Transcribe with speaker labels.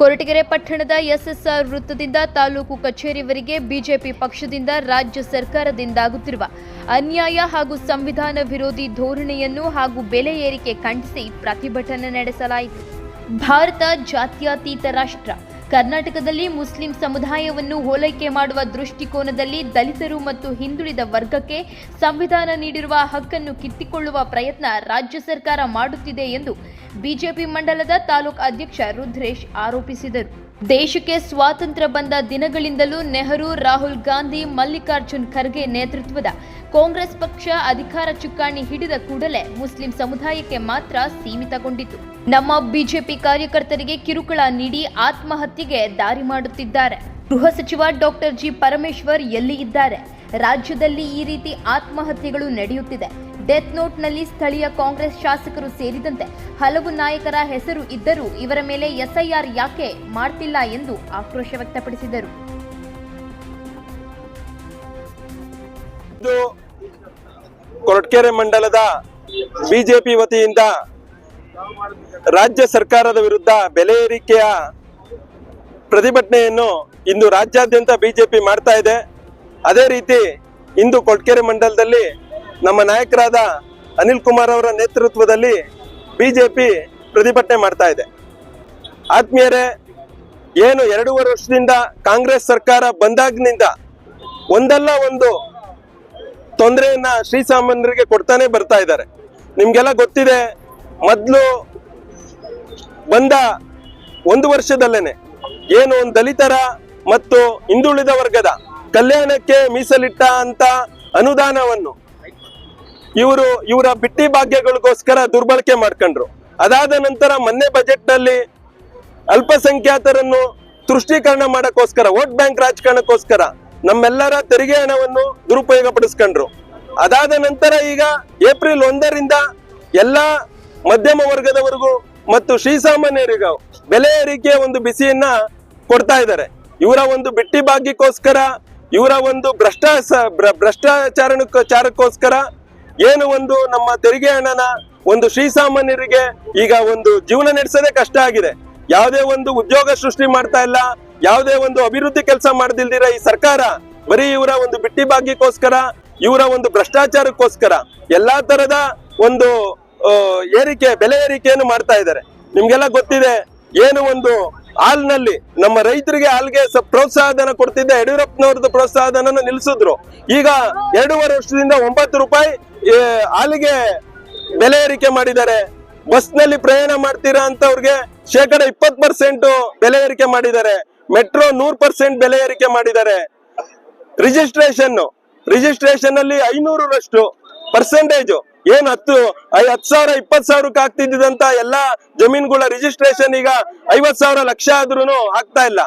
Speaker 1: ಕೊರಟಗೆರೆ ಪಟ್ಟಣದ ಎಸ್ಎಸ್ಆರ್ ವೃತ್ತದಿಂದ ತಾಲೂಕು ಕಚೇರಿವರೆಗೆ ಬಿಜೆಪಿ ಪಕ್ಷದಿಂದ ರಾಜ್ಯ ಸರ್ಕಾರದಿಂದಾಗುತ್ತಿರುವ ಅನ್ಯಾಯ ಹಾಗೂ ಸಂವಿಧಾನ ವಿರೋಧಿ ಧೋರಣೆಯನ್ನು ಹಾಗೂ ಬೆಲೆ ಏರಿಕೆ ಖಂಡಿಸಿ ಪ್ರತಿಭಟನೆ ನಡೆಸಲಾಯಿತು. ಭಾರತ ಜಾತ್ಯತೀತ ರಾಷ್ಟ್ರ. ಕರ್ನಾಟಕದಲ್ಲಿ ಮುಸ್ಲಿಂ ಸಮುದಾಯವನ್ನು ಹೋಲೈಕೆ ಮಾಡುವ ದೃಷ್ಟಿಕೋನದಲ್ಲಿ ದಲಿತರು ಮತ್ತು ಹಿಂದುಳಿದ ವರ್ಗಕ್ಕೆ ಸಂವಿಧಾನ ನೀಡಿರುವ ಹಕ್ಕನ್ನು ಕಿತ್ತಿಕೊಳ್ಳುವ ಪ್ರಯತ್ನ ರಾಜ್ಯ ಸರ್ಕಾರ ಮಾಡುತ್ತಿದೆ ಎಂದು ಬಿಜೆಪಿ ಮಂಡಲದ ತಾಲೂಕು ಅಧ್ಯಕ್ಷ ರುದ್ರೇಶ್ ಆರೋಪಿಸಿದರು. ದೇಶಕ್ಕೆ ಸ್ವಾತಂತ್ರ್ಯ ಬಂದ ದಿನಗಳಿಂದಲೂ ನೆಹರು, ರಾಹುಲ್ ಗಾಂಧಿ, ಮಲ್ಲಿಕಾರ್ಜುನ್ ಖರ್ಗೆ ನೇತೃತ್ವದ ಕಾಂಗ್ರೆಸ್ ಪಕ್ಷ ಅಧಿಕಾರ ಚುಕ್ಕಾಣಿ ಹಿಡಿದ ಕೂಡಲೇ ಮುಸ್ಲಿಂ ಸಮುದಾಯಕ್ಕೆ ಮಾತ್ರ ಸೀಮಿತಗೊಂಡಿತು. ನಮ್ಮ ಬಿಜೆಪಿ ಕಾರ್ಯಕರ್ತರಿಗೆ ಕಿರುಕುಳ ನೀಡಿ ಆತ್ಮಹತ್ಯೆಗೆ ದಾರಿ ಮಾಡುತ್ತಿದ್ದಾರೆ. ಗೃಹ ಸಚಿವ ಡಾಕ್ಟರ್ ಜಿ. ಪರಮೇಶ್ವರ್ ಎಲ್ಲಿ ಇದ್ದಾರೆ? ರಾಜ್ಯದಲ್ಲಿ ಈ ರೀತಿ ಆತ್ಮಹತ್ಯೆಗಳು ನಡೆಯುತ್ತಿದೆ. ಡೆತ್ ನೋಟ್ನಲ್ಲಿ ಸ್ಥಳೀಯ ಕಾಂಗ್ರೆಸ್ ಶಾಸಕರು ಸೇರಿದಂತೆ ಹಲವು ನಾಯಕರ ಹೆಸರು ಇದ್ದರೂ ಇವರ ಮೇಲೆ ಎಸ್ಐಆರ್ ಯಾಕೆ ಮಾಡ್ತಿಲ್ಲ ಎಂದು ಆಕ್ರೋಶ ವ್ಯಕ್ತಪಡಿಸಿದರು.
Speaker 2: ಇದು ಕೊರಟಗೆರೆ ಮಂಡಲದ ಬಿಜೆಪಿ ವತಿಯಿಂದ ರಾಜ್ಯ ಸರ್ಕಾರದ ವಿರುದ್ಧ ಬೆಲೆ ಏರಿಕೆಯ ಪ್ರತಿಭಟನೆಯನ್ನು ಇಂದು ರಾಜ್ಯಾದ್ಯಂತ ಬಿಜೆಪಿ ಮಾಡ್ತಾ ಇದೆ. ಅದೇ ರೀತಿ ಇಂದು ಕೊಟ್ಕೆರೆ ಮಂಡಲದಲ್ಲಿ ನಮ್ಮ ನಾಯಕರಾದ ಅನಿಲ್ ಕುಮಾರ್ ಅವರ ನೇತೃತ್ವದಲ್ಲಿ ಬಿಜೆಪಿ ಪ್ರತಿಭಟನೆ ಮಾಡ್ತಾ ಇದೆ. ಆತ್ಮೀಯರೇ, ಏನು ಎರಡೂವರೆ ವರ್ಷದಿಂದ ಕಾಂಗ್ರೆಸ್ ಸರ್ಕಾರ ಬಂದಾಗಿನಿಂದ ಒಂದಲ್ಲ ಒಂದು ತೊಂದರೆಯನ್ನ ಶ್ರೀಸಾಮಾನ್ಯರಿಗೆ ಕೊಡ್ತಾನೆ ಬರ್ತಾ ಇದ್ದಾರೆ. ನಿಮ್ಗೆಲ್ಲ ಗೊತ್ತಿದೆ, ಮೊದಲು ಬಂದ ಒಂದು ವರ್ಷದಲ್ಲೇನೆ ಏನು ಒಂದು ದಲಿತರ ಮತ್ತು ಹಿಂದುಳಿದ ವರ್ಗದ ಕಲ್ಯಾಣಕ್ಕೆ ಮೀಸಲಿಟ್ಟ ಅಂತ ಅನುದಾನವನ್ನು ಇವರು ಇವರ ಬಿಟ್ಟಿ ಭಾಗ್ಯಗಳಿಗೋಸ್ಕರ ದುರ್ಬಳಕೆ ಮಾಡ್ಕೊಂಡ್ರು. ಅದಾದ ನಂತರ ಮೊನ್ನೆ ಬಜೆಟ್ನಲ್ಲಿ ಅಲ್ಪಸಂಖ್ಯಾತರನ್ನು ತುಷ್ಟೀಕರಣ ಮಾಡಕ್ಕೋಸ್ಕರ, ವೋಟ್ ಬ್ಯಾಂಕ್ ರಾಜಕಾರಣಕ್ಕೋಸ್ಕರ ನಮ್ಮೆಲ್ಲರ ತೆರಿಗೆ ಹಣವನ್ನು ದುರುಪಯೋಗ ಪಡಿಸ್ಕೊಂಡ್ರು ಅದಾದ ನಂತರ ಈಗ ಏಪ್ರಿಲ್ ಒಂದರಿಂದ ಎಲ್ಲಾ ಮಧ್ಯಮ ವರ್ಗದವರೆಗೂ ಮತ್ತು ಶ್ರೀಸಾಮಾನ್ಯರಿಗೂ ಬೆಲೆ ಏರಿಕೆ ಒಂದು ಬಿಸಿಯನ್ನ ಕೊಡ್ತಾ ಇದ್ದಾರೆ. ಇವರ ಒಂದು ಬಿಟ್ಟಿ ಭಾಗ್ಯಕ್ಕೋಸ್ಕರ, ಇವರ ಒಂದು ಭ್ರಷ್ಟಾಚಾರ ಭ್ರಷ್ಟಾಚಾರಕ್ಕೋಸ್ಕರ ಏನು ಒಂದು ನಮ್ಮ ತೆರಿಗೆ ಹಣನ ಒಂದು ಶ್ರೀಸಾಮಾನ್ಯರಿಗೆ ಈಗ ಒಂದು ಜೀವನ ನಡೆಸೋದೇ ಕಷ್ಟ ಆಗಿದೆ. ಯಾವುದೇ ಒಂದು ಉದ್ಯೋಗ ಸೃಷ್ಟಿ ಮಾಡ್ತಾ ಇಲ್ಲ, ಯಾವುದೇ ಒಂದು ಅಭಿವೃದ್ಧಿ ಕೆಲಸ ಮಾಡ್ದಿಲ್ದಿರ ಈ ಸರ್ಕಾರ ಬರೀ ಇವರ ಒಂದು ಬಿಟ್ಟಿ ಭಾಗ್ಯಕ್ಕೋಸ್ಕರ, ಇವರ ಒಂದು ಭ್ರಷ್ಟಾಚಾರಕ್ಕೋಸ್ಕರ ಎಲ್ಲಾ ತರದ ಒಂದು ಏರಿಕೆ, ಬೆಲೆ ಏರಿಕೆಯನ್ನು ಮಾಡ್ತಾ ಇದ್ದಾರೆ. ನಿಮ್ಗೆಲ್ಲ ಗೊತ್ತಿದೆ, ಏನು ಒಂದು ಹಾಲ್ನಲ್ಲಿ ನಮ್ಮ ರೈತರಿಗೆ ಹಾಲ್ಗೆ ಪ್ರೋತ್ಸಾಹ ಧನ ಕೊಡ್ತಿದ್ದ ಯಡಿಯೂರಪ್ಪನವ್ರದ್ದು ಪ್ರೋತ್ಸಾಹಧನ ನಿಲ್ಸಿದ್ರು. ಈಗ ಎರಡೂವರೆ ವರ್ಷದಿಂದ ಒಂಬತ್ತು ರೂಪಾಯಿ ಹಾಲಿಗೆ ಬೆಲೆ ಏರಿಕೆ ಮಾಡಿದ್ದಾರೆ. ಬಸ್ನಲ್ಲಿ ಪ್ರಯಾಣ ಮಾಡ್ತೀರಾ ಅಂತ ಅವ್ರಿಗೆ ಶೇಕಡ ಇಪ್ಪತ್ ಪರ್ಸೆಂಟ್ ಬೆಲೆ ಏರಿಕೆ ಮಾಡಿದ್ದಾರೆ. ಮೆಟ್ರೋ ನೂರ್ ಪರ್ಸೆಂಟ್ ಬೆಲೆ ಏರಿಕೆ ಮಾಡಿದ್ದಾರೆ. ರಿಜಿಸ್ಟ್ರೇಷನ್ ರಿಜಿಸ್ಟ್ರೇಷನ್ ಅಲ್ಲಿ ಐನೂರರಷ್ಟು ಪರ್ಸೆಂಟೇಜ್ ಏನ್ ಹತ್ತು ಹತ್ತು ಸಾವಿರ ಇಪ್ಪತ್ ಸಾವಿರಕ್ಕೆ ಆಗ್ತಿದ್ದಂತ ಎಲ್ಲಾ ಜಮೀನುಗಳ ರಿಜಿಸ್ಟ್ರೇಷನ್ ಈಗ ಐವತ್ ಸಾವಿರ ಲಕ್ಷ ಆದ್ರೂ ಆಗ್ತಾ ಇಲ್ಲ.